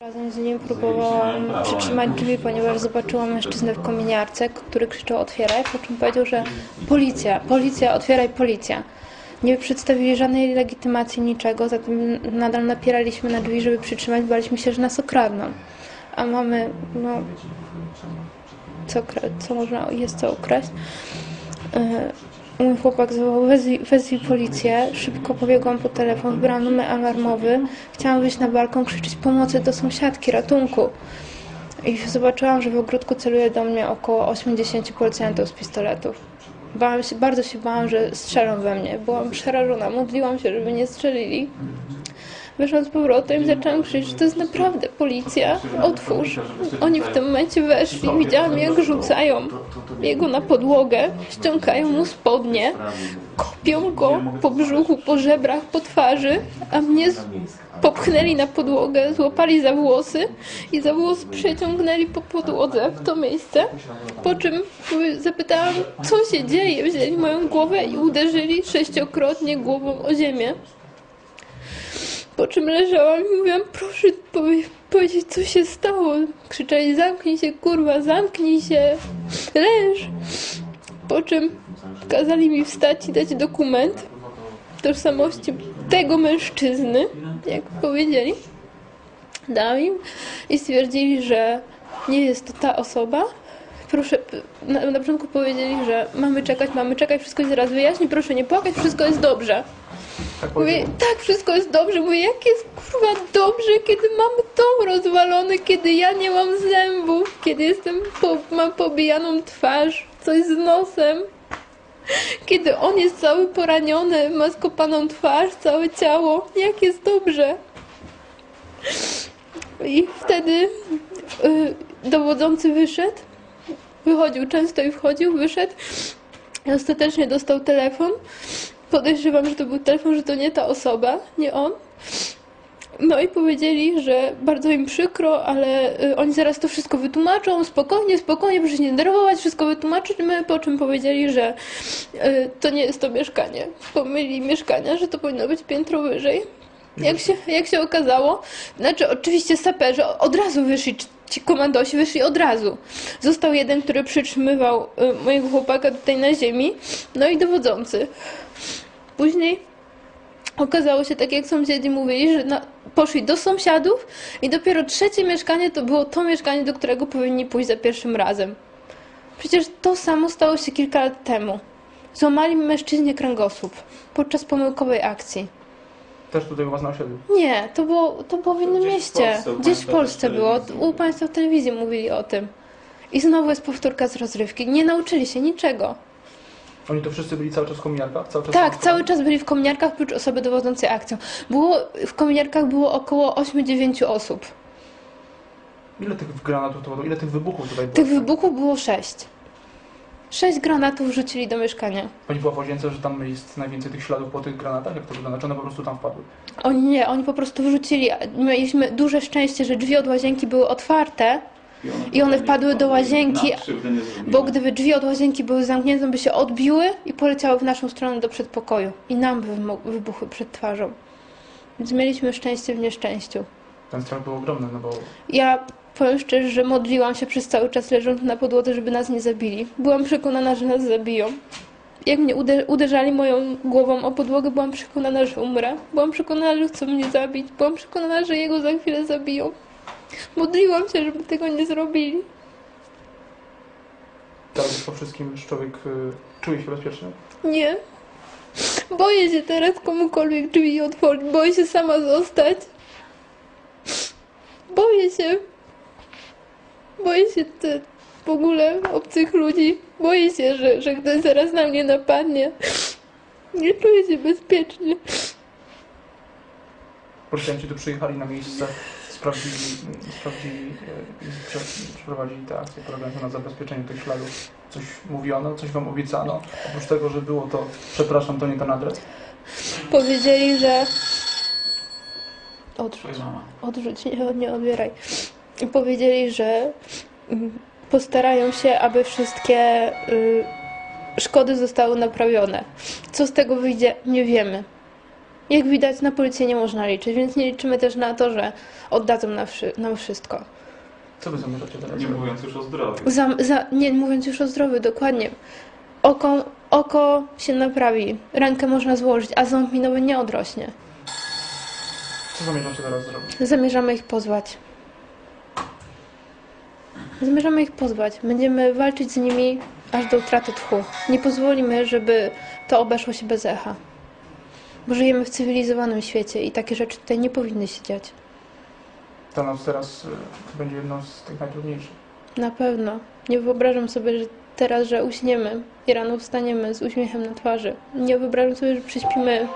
Razem z nim próbowałam przytrzymać drzwi, ponieważ zobaczyłam mężczyznę w kominiarce, który krzyczał otwieraj, po czym powiedział, że policja, policja, otwieraj, policja. Nie przedstawili żadnej legitymacji, niczego, zatem nadal napieraliśmy na drzwi, żeby przytrzymać, baliśmy się, że nas okradną. A mamy, no, co, co można, jest co ukraść. Mój chłopak zawołał, wezwij policję. Szybko pobiegłam po telefon, wybrałam numer alarmowy. Chciałam wyjść na balkon, krzyczeć pomocy do sąsiadki, ratunku. I zobaczyłam, że w ogródku celuje do mnie około 80 policjantów z pistoletów. Bałam się, bardzo się bałam, że strzelą we mnie. Byłam przerażona, modliłam się, żeby nie strzelili. Wyszłam z powrotem zaczęłam krzyczeć, to jest naprawdę policja, otwórz. Oni w tym momencie weszli, widziałam jak rzucają jego na podłogę, ściągają mu spodnie, kopią go po brzuchu, po żebrach, po twarzy, a mnie popchnęli na podłogę, złapali za włosy i za włosy przeciągnęli po podłodze w to miejsce, po czym zapytałam, co się dzieje, wzięli moją głowę i uderzyli sześciokrotnie głową o ziemię. Po czym leżałam i mówiłam, proszę powie, powiedzieć, co się stało. Krzyczeli, zamknij się, kurwa, zamknij się, leż. Po czym kazali mi wstać i dać dokument tożsamości tego mężczyzny, jak powiedzieli. Dałam im i stwierdzili, że nie jest to ta osoba. Proszę, na, na początku powiedzieli, że mamy czekać, mamy czekać, wszystko się zaraz wyjaśni, proszę nie płakać, wszystko jest dobrze. Tak Mówię, tak, wszystko jest dobrze. Mówię, jak jest kurwa dobrze, kiedy mam dom rozwalony, kiedy ja nie mam zębów, kiedy jestem po, mam pobijaną twarz, coś z nosem. Kiedy on jest cały poraniony, ma skopaną twarz, całe ciało, jak jest dobrze. I wtedy y, dowodzący wyszedł, wychodził często i wchodził, wyszedł i ostatecznie dostał telefon. Podejrzewam, że to był telefon, że to nie ta osoba, nie on. No i powiedzieli, że bardzo im przykro, ale y, oni zaraz to wszystko wytłumaczą, spokojnie, spokojnie, proszę się nie denerwować, wszystko wytłumaczymy, po czym powiedzieli, że y, to nie jest to mieszkanie. Pomyli mieszkania, że to powinno być piętro wyżej. Jak się, jak się okazało, znaczy oczywiście saperzy od razu wyszli, ci- komandosi wyszli od razu. Został jeden, który przytrzymywał y, mojego chłopaka tutaj na ziemi, no i dowodzący. Później okazało się, tak jak sąsiedzi mówili, że na, poszli do sąsiadów i dopiero trzecie mieszkanie to było to mieszkanie, do którego powinni pójść za pierwszym razem. Przecież to samo stało się kilka lat temu. Złamali mężczyźnie kręgosłup podczas pomyłkowej akcji. Też tutaj u was na osiedlu. Nie, to było, to było w innym gdzieś w mieście. Polsce, u Gdzieś w państwa Polsce też było. telewizji U Państwa w telewizji mówili o tym. I znowu jest powtórka z rozrywki. Nie nauczyli się niczego. Oni to wszyscy byli cały czas w kominiarkach? Cały czas Tak, w- cały czas byli w kominiarkach, oprócz osoby dowodzącej akcją. Było, w kominiarkach było około 8-9 osób. Ile tych granatów to było? Ile tych wybuchów tutaj było? Tych wybuchów było 6. 6 granatów rzucili do mieszkania. Pani była w łazience, że tam jest najwięcej tych śladów po tych granatach? Jak to wygląda? Czy one po prostu tam wpadły? Oni nie, oni po prostu wrzucili. Mieliśmy duże szczęście, że drzwi od łazienki były otwarte, I one wpadły do łazienki, bo gdyby drzwi od łazienki były zamknięte, by się odbiły i poleciały w naszą stronę do przedpokoju. I nam by wybuchły przed twarzą. Więc mieliśmy szczęście w nieszczęściu. Ten strach był ogromny, no bo Ja powiem szczerze, że modliłam się przez cały czas leżąc na podłodze, żeby nas nie zabili. Byłam przekonana, że nas zabiją. Jak mnie uder- uderzali moją głową o podłogę, byłam przekonana, że umrę. Byłam przekonana, że chcą mnie zabić. Byłam przekonana, że jego za chwilę zabiją. Modliłam się, żeby tego nie zrobili. teraz po wszystkim człowiek y, czuje się bezpieczny. Nie. Boję się teraz komukolwiek drzwi otworzyć. Boję się sama zostać. Boję się. Boję się te, w ogóle obcych ludzi. Boję się, że, że ktoś zaraz na mnie napadnie. Nie czuję się bezpiecznie. Policjanci tu przyjechali na miejsce, sprawdzili, sprawdzili y, i prze, przeprowadzili tę akcję polegającą na zabezpieczeniu tych śladów. Coś mówiono, coś wam obiecano. Oprócz tego, że było to, przepraszam, to nie ten adres. Powiedzieli, że... Odrzuć. Odrzuć, nie, nie odbieraj. I Powiedzieli, że mm, postarają się, aby wszystkie y, szkody zostały naprawione. Co z tego wyjdzie, nie wiemy. Jak widać, na policję nie można liczyć, więc nie liczymy też na to, że oddadzą nam, wszy- nam wszystko. Co wy zamierzacie teraz Nie mówiąc już o zdrowiu. Za, za, nie mówiąc już o zdrowiu, dokładnie. Oko, oko się naprawi, rękę można złożyć, a ząb mi nowy nie odrośnie. Co zamierzacie teraz zrobić? Zamierzamy ich pozwać. Zamierzamy ich pozwać. Będziemy walczyć z nimi aż do utraty tchu. Nie pozwolimy, żeby to obeszło się bez echa. Bo żyjemy w cywilizowanym świecie i takie rzeczy tutaj nie powinny się dziać. Ta noc teraz y, będzie jedną z tych najtrudniejszych. Na pewno. Nie wyobrażam sobie, że teraz, że uśniemy i rano wstaniemy z uśmiechem na twarzy. Nie wyobrażam sobie, że prześpimy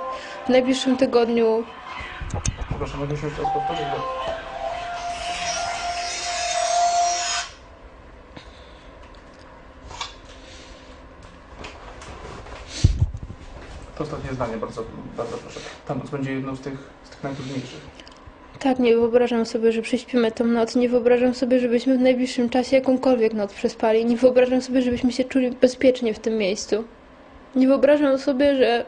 w najbliższym tygodniu. Proszę, mogliśmy już teraz powtórzyć, To ostatnie zdanie, bardzo, bardzo proszę. Ta noc będzie jedną z tych, z tych najtrudniejszych. Tak, nie wyobrażam sobie, że prześpimy tą noc. Nie wyobrażam sobie, żebyśmy w najbliższym czasie jakąkolwiek noc przespali. Nie wyobrażam sobie, żebyśmy się czuli bezpiecznie w tym miejscu. Nie wyobrażam sobie, że,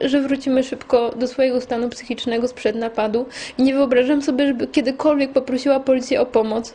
że wrócimy szybko do swojego stanu psychicznego sprzed napadu. I nie wyobrażam sobie, żeby kiedykolwiek poprosiła policję o pomoc.